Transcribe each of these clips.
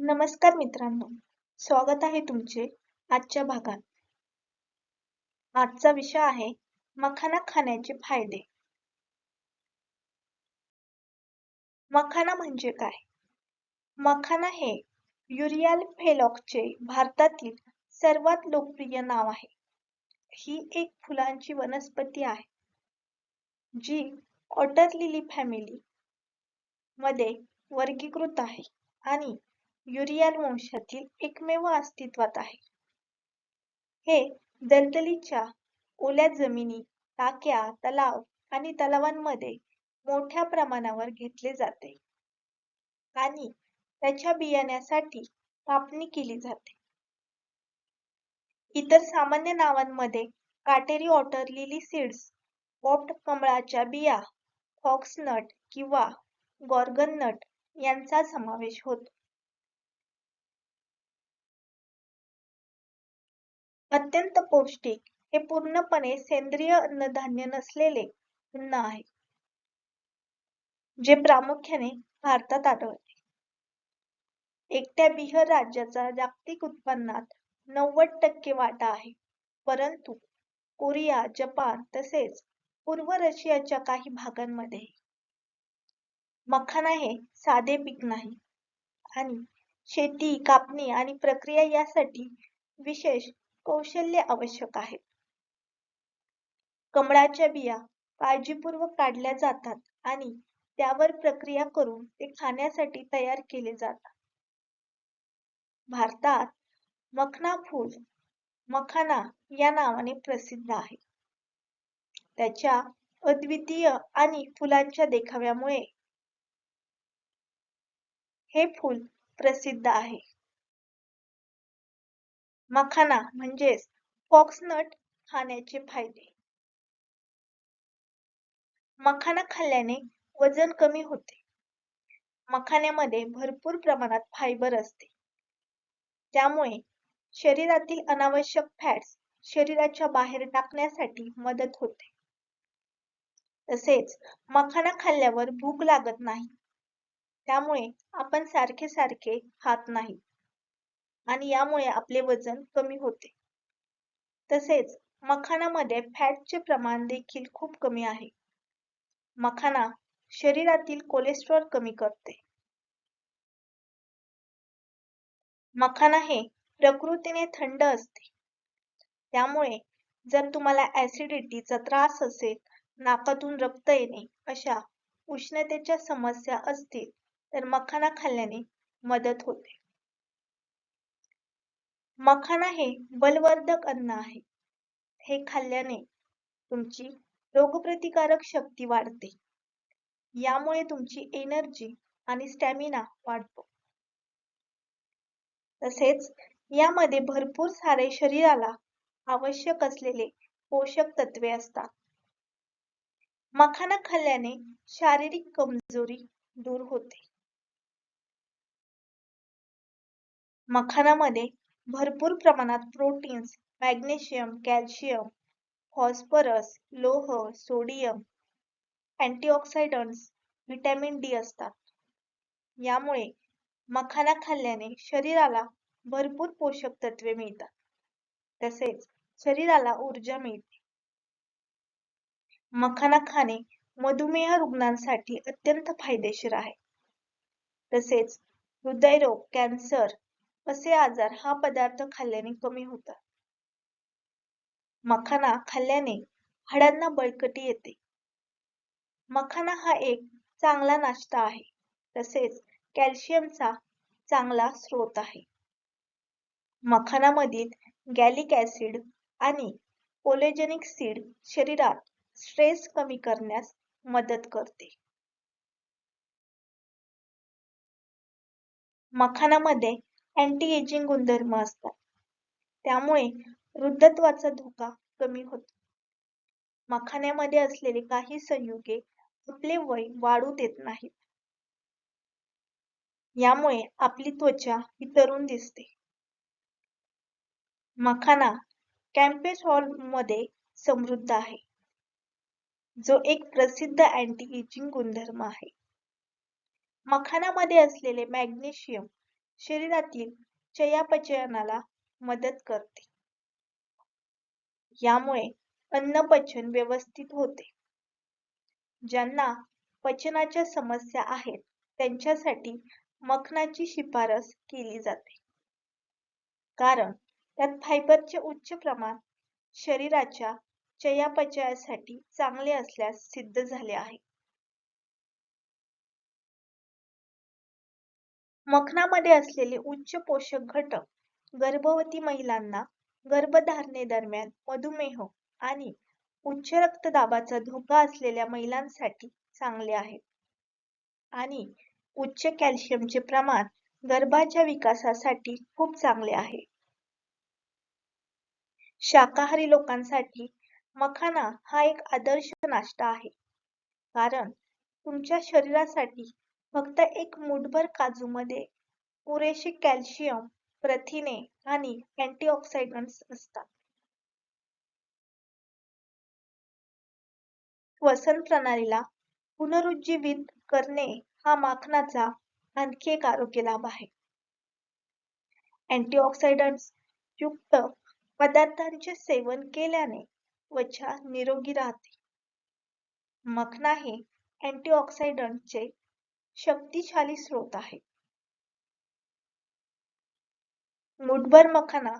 नमस्कार मित्रांनो. स्वागत आहे तुमचे आजच्या भागात. आजचा विषय आहे मखाना खाण्याचे फायदे. मखाना म्हणजे काय? मखाना हे युरियल फेलॉकचे भारतातील सर्वात लोकप्रिय नाव आहे. ही एक फुलांची वनस्पती आहे जी ऑटर लिली फॅमिली मध्ये वर्गीकृत आहे आणि युरियल वंशातील एकमेव अस्तित्वात आहे. हे दलदलीच्या ओल्या जमिनी टाक्या तलाव आणि तलावांमध्ये मोठ्या प्रमाणावर घेतले जाते आणि त्याच्या बियाण्यासाठी कापणी केली जाते. इतर सामान्य नावांमध्ये काटेरी ऑटर लिली सीड्स पॉप्ड कमळाच्या बिया फॉक्सनट किंवा गॉर्गन नट यांचा समावेश होतो. अत्यंत पौष्टिक हे पूर्णपणे सेंद्रिय अन्नधान्य नसलेले अन्न आहे जे प्रामुख्याने भारतात आढळते. एकट्या बिहार राज्याचा जागतिक उत्पन्नात नव्वद टक्के वाटा आहे परंतु कोरिया जपान तसेच पूर्व रशियाच्या काही भागांमध्ये मखाना हे साधे पीक नाही आणि शेती कापणी आणि प्रक्रिया यासाठी विशेष कौशल्य आवश्यक आहे. कमळाच्या बिया काळजीपूर्वक काढल्या जातात आणि त्यावर प्रक्रिया करून ते खाण्यासाठी तयार केले जातात. भारतात मखना फूल मखाना या नावाने प्रसिद्ध आहे. त्याच्या अद्वितीय आणि फुलांच्या देखाव्यामुळे हे फूल प्रसिद्ध आहे. मखाना म्हणजेच फॉक्सनट खाण्याचे फायदे. मखाना खाल्ल्याने वजन कमी होते. मखाण्यामध्ये भरपूर प्रमाणात फायबर असते. त्यामुळे शरीरातील अनावश्यक फॅट्स शरीराच्या बाहेर टाकण्यासाठी मदत होते. तसेच मखाना खाल्ल्यावर भूक लागत नाही. त्यामुळे आपण सारखे सारखे खात नाही. आणि यामुळे आपले वजन कमी होते. तसेच मखानामध्ये फॅटचे प्रमाण देखील खूप कमी आहे. मखाना शरीरातील कोलेस्ट्रॉल कमी करते. मखाना हे प्रकृतीने थंड असते. त्यामुळे जर तुम्हाला ऍसिडिटीचा त्रास असेल नाकातून रक्त येणे अशा उष्णतेच्या समस्या असतील तर मखाना खाल्ल्याने मदत होते. मखाना हे बलवर्धक अन्न आहे. हे खाल्ल्याने तुमची रोगप्रतिकारक शक्ती वाढते. यामुळे तुमची एनर्जी आणि स्टॅमिना वाढतो. तसेच यामध्ये भरपूर सारे शरीराला आवश्यक असलेले पोषक तत्वे असतात. मखाना खाल्ल्याने शारीरिक कमजोरी दूर होते. मखानामध्ये भरपूर प्रमाणात प्रोटीन्स मॅग्नेशियम कॅल्शियम फॉस्फरस लोह सोडियम अँटीऑक्सिडंट्स व्हिटॅमिन डी असतात. यामुळे मखाना खाल्ल्याने शरीराला भरपूर पोषक तत्वे मिळतात. तसेच शरीराला ऊर्जा मिळते. मखाना खाणे मधुमेह रुग्णांसाठी अत्यंत फायदेशीर आहे. तसेच हृदयरोग कॅन्सर असे आजार हा पदार्थ खाल्ल्याने कमी होतात. मखाना खाल्ल्याने हाडांना बळकटी येते. मखाना हा एक चांगला नाश्ता आहे. तसेच कॅल्शियमचा चांगला स्रोत आहे. मखानामधील गॅलिक ऍसिड आणि कोलेजेनिक seed शरीरात स्ट्रेस कमी करण्यास मदत करते. मखानामध्ये अँटी एजिंग गुणधर्म असतात. त्यामुळे वृद्धत्वाचा धोका कमी होतो. मखाण्यामध्ये असलेले काही संयुगे आपले वय वाढू देत नाहीत. यामुळे आपली त्वचा ही तरुण दिसते. मखाना कॅम्पेसॉलमध्ये समृद्ध आहे. जो एक प्रसिद्ध अँटी एजिंग गुणधर्म आहे. मखानामध्ये असलेले मॅग्नेशियम शरीरातील चयापचयनाला मदत करते. यामुळे अन्नपचन व्यवस्थित होते. ज्यांना पचनाच्या समस्या आहेत त्यांच्यासाठी मखनाची शिफारस केली जाते. कारण त्यात फायबरचे चे उच्च प्रमाण शरीराच्या चयापचयासाठी चांगले असल्यास सिद्ध झाले आहे. मखनामध्ये असलेले उच्च पोषक घटक गर्भवती महिलांना गर्भधारणेदरम्यान मधुमेह आणि उच्च रक्तदाबाचा धोका असलेल्या महिलांसाठी चांगले आहे आणि उच्च कॅल्शियमचे प्रमाण गर्भाच्या विकासासाठी खूप चांगले आहे. शाकाहारी लोकांसाठी मखाना हा एक आदर्श नाश्ता आहे. कारण तुमच्या शरीरासाठी फक्त एक मुठभर काजूमध्ये पुरेशी कॅल्शियम, प्रथिने आणि अँटीऑक्सिडंट्स असतात. श्वसन प्रणालीला पुनरुज्जीवित करणे हा माखनाचा आणखी एक आरोग्य लाभ आहे. अँटीऑक्सिडंट्स युक्त पदार्थांचे सेवन केल्याने त्वचा निरोगी राहते. मखना हे अँटीऑक्सिडंटचे शक्तिशाली स्रोत आहे. मुठभर मखाना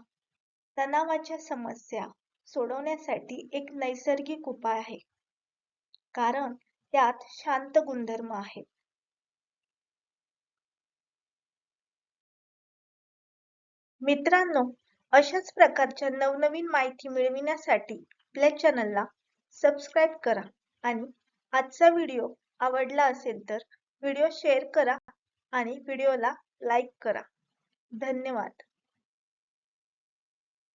तणावाच्या समस्या सोडवण्यासाठी एक नैसर्गिक उपाय आहे. कारण त्यात शांत गुणधर्म आहेत. मित्रांनो अशाच प्रकारच्या नवनवीन माहिती मिळविण्यासाठी आपल्या चॅनलला सबस्क्राईब करा आणि आजचा व्हिडिओ आवडला असेल तर व्हिडिओ शेअर करा आणि व्हिडिओला लाईक करा. धन्यवाद.